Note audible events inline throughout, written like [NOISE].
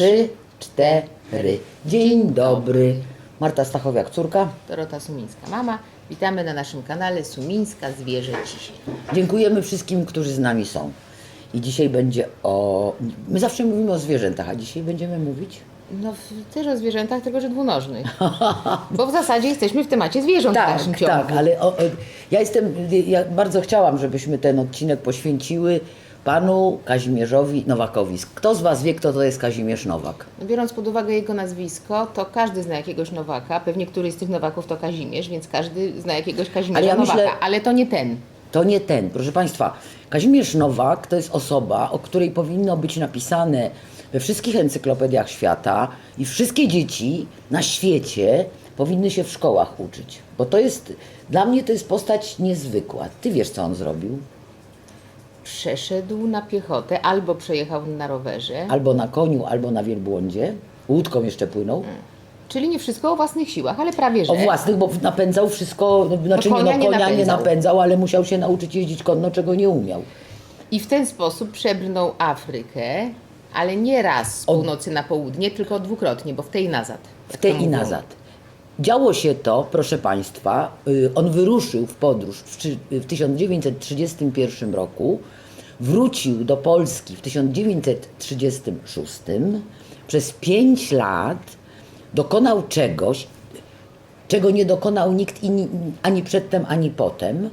Trzy, cztery. Dzień dobry. Marta Stachowiak, córka. Dorota Sumińska, mama. Witamy na naszym kanale Sumińska Zwierzę Cisie. Dziękujemy wszystkim, którzy z nami są. I dzisiaj będzie o... My zawsze mówimy o zwierzętach, a dzisiaj będziemy mówić... No w- też o zwierzętach, tylko że dwunożnych. [LAUGHS] Bo w zasadzie jesteśmy w temacie zwierząt w dalszym ciągu. tak, ale o, o, ja jestem... Ja bardzo chciałam, żebyśmy ten odcinek poświęciły panu Kazimierzowi Nowakowi. Kto z was wie, kto to jest Kazimierz Nowak? Biorąc pod uwagę jego nazwisko, to każdy zna jakiegoś Nowaka. Pewnie któryś z tych Nowaków to Kazimierz, więc każdy zna jakiegoś Kazimierza Ale ja Nowaka. myślę- Ale to nie ten. To nie ten. Proszę Państwa, Kazimierz Nowak to jest osoba, o której powinno być napisane we wszystkich encyklopediach świata i wszystkie dzieci na świecie powinny się w szkołach uczyć. Bo to jest, dla mnie to jest postać niezwykła. Ty wiesz, co on zrobił? Przeszedł na piechotę albo przejechał na rowerze. Albo na koniu, albo na wielbłądzie. Łódką jeszcze płynął. Czyli nie wszystko o własnych siłach, ale prawie że. O własnych, bo napędzał wszystko, no, znaczy nie, konia no, nie konia nie napędzał. napędzał, ale musiał się nauczyć jeździć konno, czego nie umiał. I w ten sposób przebrnął Afrykę, ale nie raz z północy na południe, tylko dwukrotnie, bo w tej i nazad. w tej to i nazad. Działo się to, proszę Państwa, y, on wyruszył w podróż w, trzy- w 1931 roku, wrócił do Polski w 1936, przez pięć lat dokonał czegoś, czego nie dokonał nikt inni, ani przedtem, ani potem.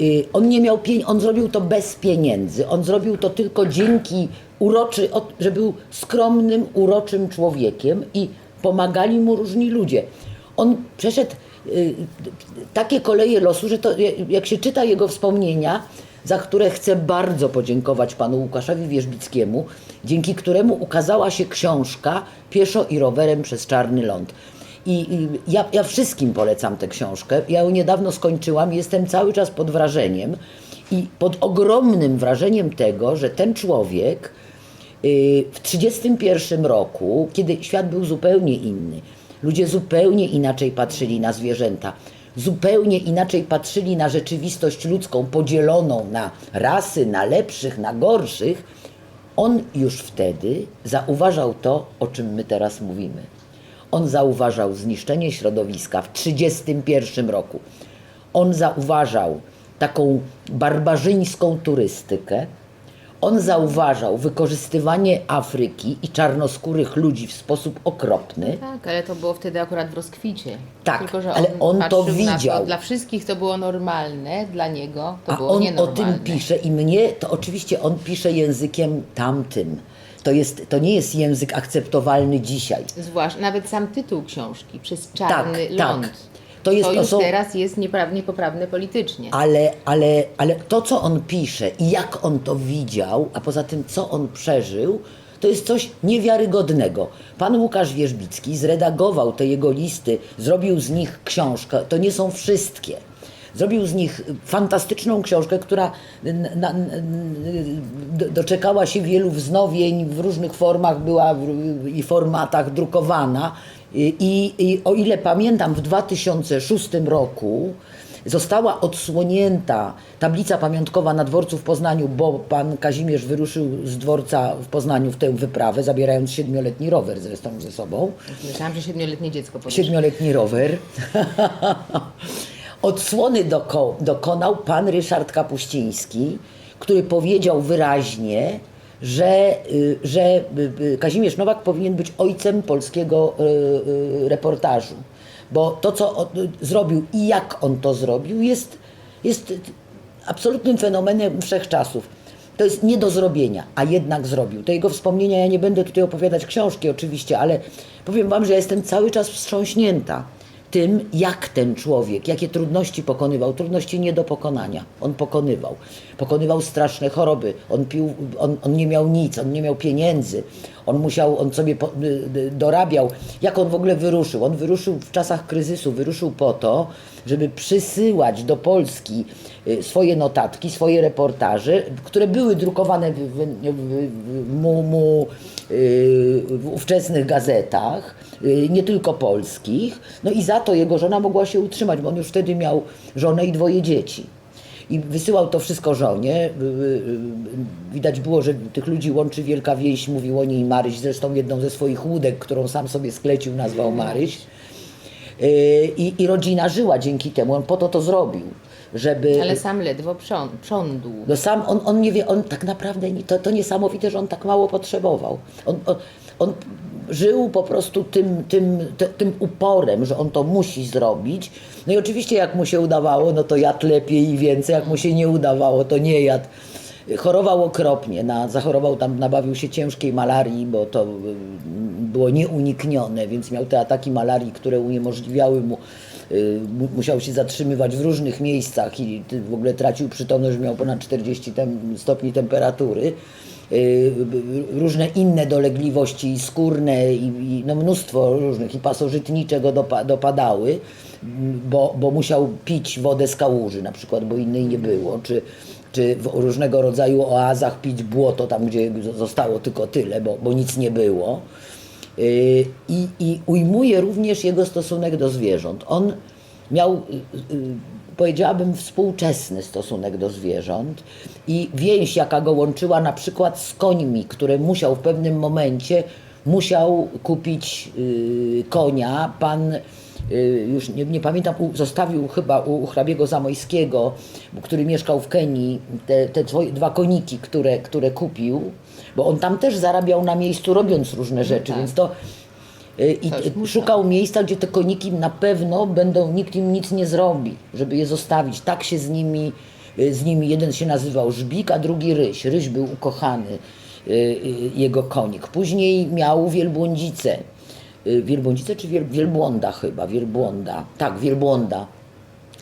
Y, On nie miał pieniędzy, on zrobił to bez pieniędzy. On zrobił to tylko dzięki uroczy, że był skromnym, uroczym człowiekiem i pomagali mu różni ludzie. On przeszedł y, takie koleje losu, że to jak się czyta jego wspomnienia, za które chcę bardzo podziękować panu Łukaszowi Wierzbickiemu, dzięki któremu ukazała się książka Pieszo i rowerem przez Czarny Ląd. I, ja, ja wszystkim polecam tę książkę. Ja ją niedawno skończyłam jestem cały czas pod wrażeniem i pod ogromnym wrażeniem tego, że ten człowiek y, w 1931 roku, kiedy świat był zupełnie inny, ludzie zupełnie inaczej patrzyli na zwierzęta, zupełnie inaczej patrzyli na rzeczywistość ludzką, podzieloną na rasy, na lepszych, na gorszych, on już wtedy zauważał to, o czym my teraz mówimy. On zauważał zniszczenie środowiska w 1931 roku. On zauważał taką barbarzyńską turystykę. On zauważał wykorzystywanie Afryki i czarnoskórych ludzi w sposób okropny. Tak, ale to było wtedy akurat w rozkwicie. Tak, Tylko, że ale on to patrzył na widział. dla wszystkich to było normalne, dla niego to A było on o nienormalne. tym pisze i mnie to oczywiście on pisze językiem tamtym. To, jest, to nie jest język akceptowalny dzisiaj. Zwłaszcza nawet sam tytuł książki, Przez Czarny tak. To jest- to już teraz jest nieprawnie poprawne politycznie. Ale, ale, ale to, co on pisze i jak on to widział, a poza tym, co on przeżył, to jest coś niewiarygodnego. Pan Łukasz Wierzbicki zredagował te jego listy, zrobił z nich książkę. To nie są wszystkie. Zrobił z nich fantastyczną książkę, która na, doczekała się wielu wznowień, w różnych formach była w, i formatach drukowana. I, I o ile pamiętam, w 2006 roku została odsłonięta tablica pamiątkowa na dworcu w Poznaniu, bo pan Kazimierz wyruszył z dworca w Poznaniu w tę wyprawę, zabierając siedmioletni rower zresztą ze sobą. Myślałam, że siedmioletnie dziecko podeszło. Siedmioletni rower. [LAUGHS] Odsłony doko, dokonał pan Ryszard Kapuściński, który powiedział wyraźnie, że, y, że y, y, Kazimierz Nowak powinien być ojcem polskiego reportażu. Bo to, co zrobił i jak on to zrobił, jest, jest absolutnym fenomenem wszechczasów. To jest nie do zrobienia, a jednak zrobił. Te jego wspomnienia, ja nie będę tutaj opowiadać książki oczywiście, ale powiem Wam, że ja jestem cały czas wstrząśnięta tym, jak ten człowiek, jakie trudności pokonywał, trudności nie do pokonania. On pokonywał. Pokonywał straszne choroby. On pił, on, on nie miał nic, on nie miał pieniędzy. On musiał, on sobie po, y, y, dorabiał. Jak on w ogóle wyruszył? On wyruszył w czasach kryzysu, wyruszył po to, żeby przysyłać do Polski y, swoje notatki, swoje reportaże, które były drukowane w, w, w, mu, mu, w ówczesnych gazetach, nie tylko polskich. No i za to jego żona mogła się utrzymać, bo on już wtedy miał żonę i dwoje dzieci. I wysyłał to wszystko żonie. Y, y, y, Widać było, że tych ludzi łączy wielka więź, mówił o niej Maryś, zresztą jedną ze swoich łódek, którą sam sobie sklecił, nazwał Maryś. I, I rodzina żyła dzięki temu, on po to to zrobił, żeby... Ale sam ledwo prząd, prządł. No sam, on, on nie wie, on tak naprawdę, to, to niesamowite, że on tak mało potrzebował. On, on, on żył po prostu tym, tym, tym uporem, że on to musi zrobić. No i oczywiście jak mu się udawało, no to jadł lepiej i więcej, jak mu się nie udawało, to nie jadł. Chorował okropnie, na, zachorował tam, nabawił się ciężkiej malarii, bo to y, było nieuniknione, więc miał te ataki malarii, które uniemożliwiały mu- musiał się zatrzymywać w różnych miejscach i w ogóle tracił przytomność, miał ponad 40 tem, stopni temperatury. Y, Różne inne dolegliwości skórne i, i no mnóstwo różnych i pasożytnicze go dopa, dopadały, bo, bo musiał pić wodę z kałuży na przykład, bo innej nie było, czy, czy w różnego rodzaju oazach pić błoto tam, gdzie zostało tylko tyle, bo, bo nic nie było. Y, I, I ujmuje również jego stosunek do zwierząt. On miał, y, y, powiedziałabym, współczesny stosunek do zwierząt i więź, jaka go łączyła na przykład z końmi, które musiał w pewnym momencie, musiał kupić konia. Pan już nie, nie pamiętam, zostawił chyba u, u hrabiego Zamojskiego, który mieszkał w Kenii, te, te dwa koniki, które, które kupił, bo on tam też zarabiał na miejscu, robiąc różne rzeczy, tak. więc to y, i szukał miejsca, gdzie te koniki na pewno będą, nikt im nic nie zrobi, żeby je zostawić. Tak się z nimi, y, z nimi jeden się nazywał Żbik, a drugi Ryś. Ryś był ukochany, y, jego konik. Później miał wielbłądzicę. Wielbłądzicę czy wiel, wielbłąda chyba, wielbłąda. Tak, wielbłąda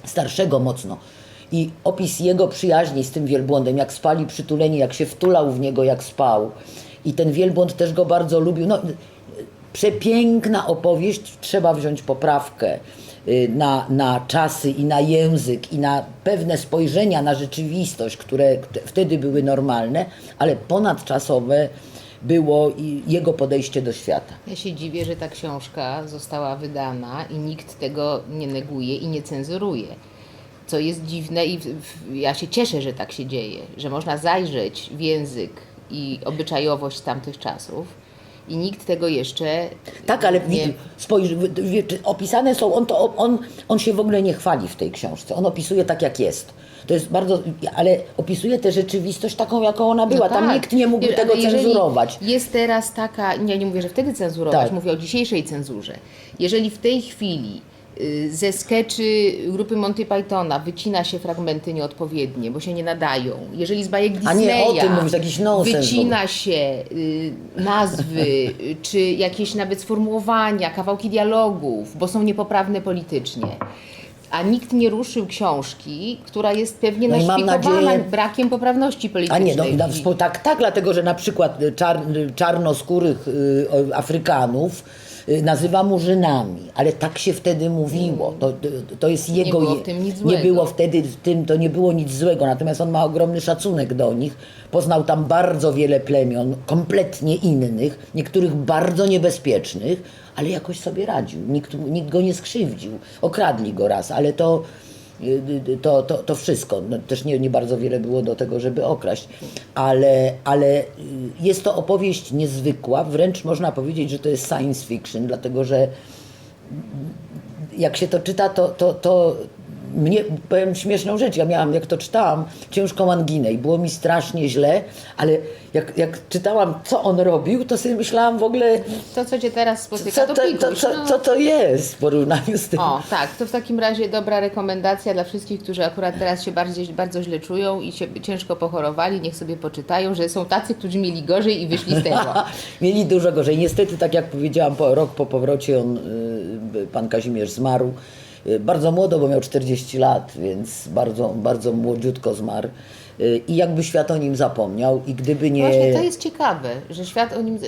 starszego mocno. I opis jego przyjaźni z tym wielbłądem, jak spali przytuleni, jak się wtulał w niego, jak spał. I ten wielbłąd też go bardzo lubił. No, przepiękna opowieść, trzeba wziąć poprawkę y, na, na czasy i na język i na pewne spojrzenia na rzeczywistość, które wtedy były normalne, ale ponadczasowe było jego podejście do świata. Ja się dziwię, że ta książka została wydana i nikt tego nie neguje i nie cenzuruje. Co jest dziwne i w, w, ja się cieszę, że tak się dzieje, że można zajrzeć w język i obyczajowość tamtych czasów i nikt tego jeszcze Tak, ale nie... opisane są, on, to, on, on się w ogóle nie chwali w tej książce. On opisuje tak, jak jest. To jest bardzo, ale opisuje tę rzeczywistość taką, jaką ona była. No Tam tak. nikt nie mógł Wiesz, tego cenzurować. Jest teraz taka, nie, nie mówię, że wtedy cenzurować, Tak. mówię o dzisiejszej cenzurze. Jeżeli w tej chwili ze skeczy grupy Monty Pythona wycina się fragmenty nieodpowiednie, bo się nie nadają. Jeżeli z bajek A nie, Disneya o tym mówisz, jakiś nonsens wycina się y, nazwy, y, [LAUGHS] czy jakieś nawet sformułowania, kawałki dialogów, bo są niepoprawne politycznie. A nikt nie ruszył książki, która jest pewnie No naszpikowana nadzieję- brakiem poprawności A politycznej. nie, no, no, tak, tak, dlatego że na przykład y, czar, y, czarnoskórych y, Afrykanów y, nazywa murzynami, ale tak się wtedy mówiło. To, to, to jest jego. było w tym nic Nie złego. było wtedy w tym, to nie było nic złego, natomiast on ma ogromny szacunek do nich. Poznał tam bardzo wiele plemion, kompletnie innych, niektórych bardzo niebezpiecznych, ale jakoś sobie radził. Nikt, nikt go nie skrzywdził. Okradli go raz, ale to Y, y, to, to, to wszystko. No, też nie, nie bardzo wiele było do tego, żeby okraść, ale, ale y, jest to opowieść niezwykła, wręcz można powiedzieć, że to jest science fiction, dlatego że jak się to czyta, to, to, to mnie, powiem śmieszną rzecz, ja miałam, jak to czytałam, ciężką anginę i było mi strasznie źle, ale jak, jak czytałam, co on robił, to sobie myślałam w ogóle, To, co cię teraz co spotyka, to, to, to, pikuś, co, no. co to jest w porównaniu z tym. O, tak, to w takim razie dobra rekomendacja dla wszystkich, którzy akurat teraz się bardziej, bardzo źle czują i się ciężko pochorowali, niech sobie poczytają, że są tacy, którzy mieli gorzej i wyszli z tego. [LAUGHS] Mieli dużo gorzej. Niestety, tak jak powiedziałam, po, rok po powrocie on, y, pan Kazimierz zmarł. Y, Bardzo młodo, bo miał 40 lat, więc bardzo, bardzo młodziutko zmarł. Y, I jakby świat o nim zapomniał i gdyby nie... Właśnie to jest ciekawe, że świat o nim...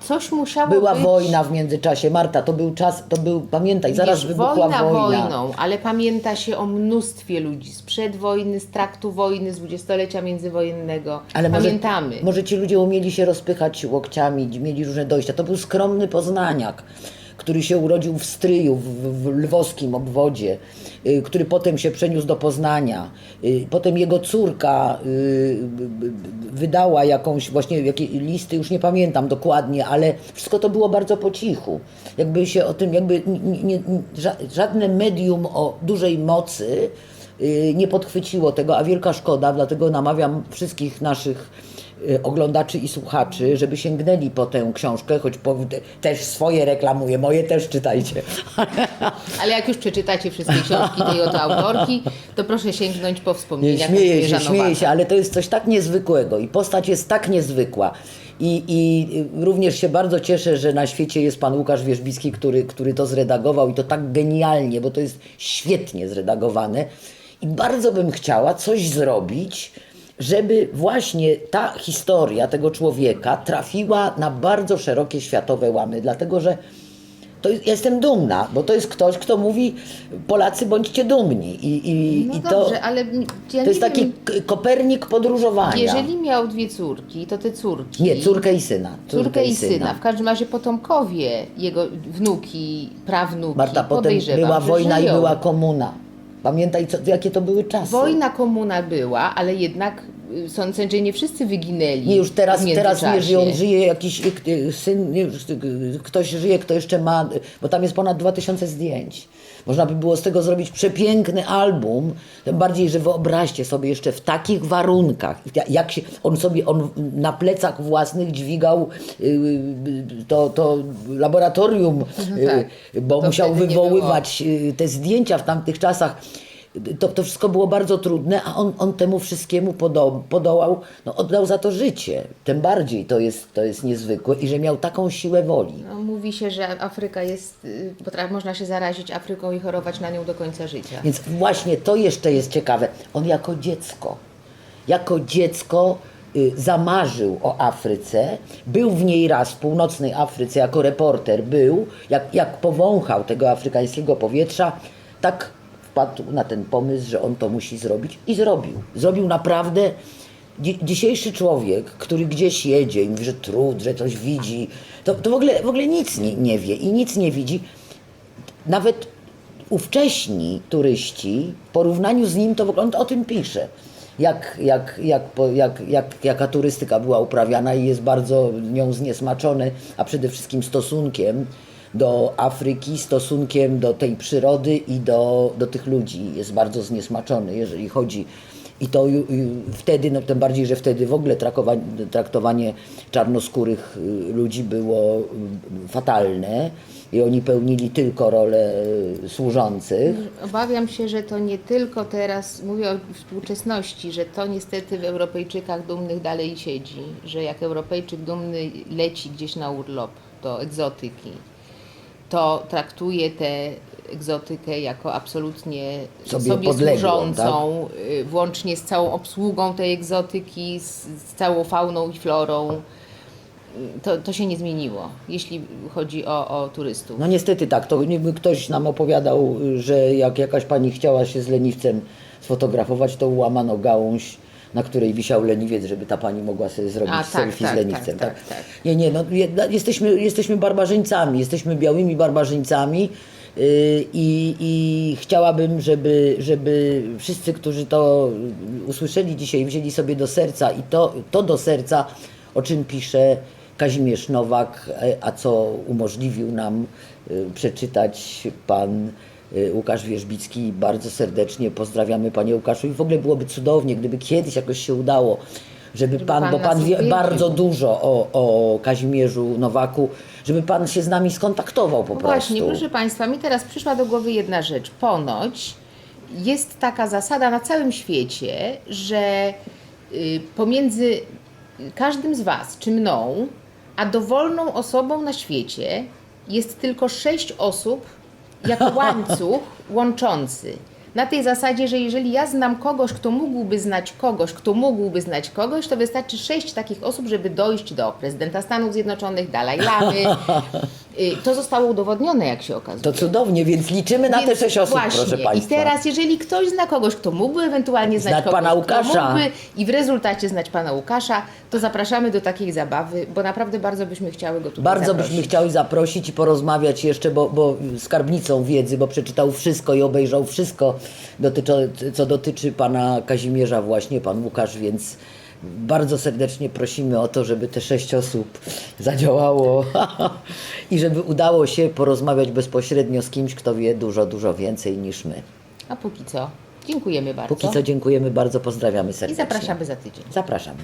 Coś musiało Była być... wojna w międzyczasie. Marta, to był czas, to był, pamiętaj, zaraz Wiesz, wybuchła wojna, wojna. wojną, ale pamięta się o mnóstwie ludzi sprzed wojny, z traktu wojny, z dwudziestolecia międzywojennego. Ale może, Pamiętamy. może ci ludzie umieli się rozpychać łokciami, mieli różne dojścia. To był skromny poznaniak, który się urodził w Stryju, w, lwowskim obwodzie, y, który potem się przeniósł do Poznania. Y, Potem jego córka y, wydała jakąś, właśnie jakie listy, już nie pamiętam dokładnie, ale wszystko to było bardzo po cichu. Jakby się o tym, jakby nie, nie, ża- żadne medium o dużej mocy nie podchwyciło tego, a wielka szkoda, dlatego namawiam wszystkich naszych oglądaczy i słuchaczy, żeby sięgnęli po tę książkę, choć po, też swoje reklamuję, moje też czytajcie. [LAUGHS] Ale jak już przeczytacie wszystkie książki tej oto autorki, to proszę sięgnąć po Nie, wspomnienia śmieję się, śmieję się, ale to jest coś tak niezwykłego i postać jest tak niezwykła. I, I również się bardzo cieszę, że na świecie jest pan Łukasz Wierzbicki, który, który to zredagował i to tak genialnie, bo to jest świetnie zredagowane. I bardzo bym chciała coś zrobić, żeby właśnie ta historia tego człowieka trafiła na bardzo szerokie światowe łamy, dlatego że to jest, ja jestem dumna, bo to jest ktoś, kto mówi Polacy bądźcie dumni. I, i, No i to, dobrze, ale ja to jest taki wiem, k- Kopernik podróżowania. jeżeli miał dwie córki, to te córki... Nie, córkę i syna. Córkę i syna. W każdym razie potomkowie, jego wnuki, prawnuki, Marta, potem była wojna żyją. i była komuna. Pamiętaj, co, jakie to były czasy. Wojna komuna była, ale jednak sądzę, że nie wszyscy wyginęli. Nie, już teraz, teraz nie żyją, żyje jakiś y, syn, y, ktoś żyje, kto jeszcze ma, bo tam jest ponad 2000 zdjęć. Można by było z tego zrobić przepiękny album, tym bardziej, że wyobraźcie sobie jeszcze w takich warunkach, jak się, on sobie, on na plecach własnych dźwigał y, to, to laboratorium, y, tak. bo To musiał wywoływać te zdjęcia w tamtych czasach. To, to wszystko było bardzo trudne, a on, on temu wszystkiemu podo, podołał, no, oddał za to życie. Tym bardziej to jest, to jest niezwykłe i że miał taką siłę woli. No, mówi się, że Afryka jest, y, potra- można się zarazić Afryką i chorować na nią do końca życia. Więc właśnie to jeszcze jest ciekawe. On jako dziecko, jako dziecko y, zamarzył o Afryce, był w niej raz w północnej Afryce jako reporter, był, jak, jak powąchał tego afrykańskiego powietrza, tak wpadł na ten pomysł, że on to musi zrobić i zrobił. Zrobił naprawdę. Dzi- Dzisiejszy człowiek, który gdzieś jedzie i mówi, że trud, że coś widzi, to, to w, ogóle, w ogóle nic nie, nie wie i nic nie widzi nawet ówcześni turyści, w porównaniu z nim, to on o tym pisze. Jak, jak, jak, jak, jak, jaka turystyka była uprawiana i jest bardzo nią zniesmaczony, a przede wszystkim stosunkiem do Afryki, stosunkiem do tej przyrody i do, do tych ludzi. Jest bardzo zniesmaczony, jeżeli chodzi. I to wtedy, no tym bardziej, że wtedy w ogóle traktowanie, traktowanie czarnoskórych y, ludzi było y, fatalne i oni pełnili tylko rolę y, służących. Obawiam się, że to nie tylko teraz, mówię o współczesności, że to niestety w Europejczykach dumnych dalej siedzi, że jak Europejczyk dumny leci gdzieś na urlop do egzotyki, to traktuje tę egzotykę jako absolutnie Sobie sobie, podległą, służącą, y, włącznie z całą obsługą tej egzotyki, z, z całą fauną i florą. To, to się nie zmieniło, jeśli chodzi o, o turystów. No niestety tak, to niby ktoś nam opowiadał, że jak jakaś pani chciała się z leniwcem sfotografować, to łamano gałąź, na której wisiał leniwiec, żeby ta pani mogła sobie zrobić A, tak, selfie tak, z leniwcem. tak, tak, tak. Nie, nie, no jedna- jesteśmy, jesteśmy barbarzyńcami, jesteśmy białymi barbarzyńcami y, i, i chciałabym, żeby, żeby wszyscy, którzy to usłyszeli dzisiaj, wzięli sobie do serca i to, to do serca, o czym pisze Kazimierz Nowak, e, a co umożliwił nam y, przeczytać pan Łukasz Wierzbicki. Bardzo serdecznie pozdrawiamy panie Łukaszu i w ogóle byłoby cudownie, gdyby kiedyś jakoś się udało, żeby, pan, pan bo pan wie bardzo dużo o, o Kazimierzu Nowaku, żeby pan się z nami skontaktował po No prostu. Właśnie, proszę Państwa, mi teraz przyszła do głowy jedna rzecz. Ponoć jest taka zasada na całym świecie, że y, pomiędzy każdym z Was, czy mną, a dowolną osobą na świecie jest tylko sześć osób jako łańcuch łączący. Na tej zasadzie, że jeżeli ja znam kogoś, kto mógłby znać kogoś, kto mógłby znać kogoś, to wystarczy sześć takich osób, żeby dojść do prezydenta Stanów Zjednoczonych, Dalaj Lamy, To zostało udowodnione, jak się okazuje. To cudownie, więc liczymy na te Więc sześć osób, właśnie. proszę Państwa. I teraz, jeżeli ktoś zna kogoś, kto mógłby ewentualnie znać Znać kogoś, pana Łukasza. Mógłby i w rezultacie znać pana Łukasza, to zapraszamy do takiej zabawy, bo naprawdę bardzo byśmy chciały go tutaj Bardzo zaprosić. byśmy chciały zaprosić i porozmawiać jeszcze, bo, bo skarbnicą wiedzy, bo przeczytał wszystko i obejrzał wszystko, dotyczy, co dotyczy pana Kazimierza właśnie, pan Łukasz, więc bardzo serdecznie prosimy o to, żeby te sześć osób zadziałało [LAUGHS] i żeby udało się porozmawiać bezpośrednio z kimś, kto wie dużo, dużo więcej niż my. A póki co, dziękujemy bardzo. Póki co dziękujemy bardzo, pozdrawiamy I serdecznie. zapraszamy za tydzień. Zapraszamy.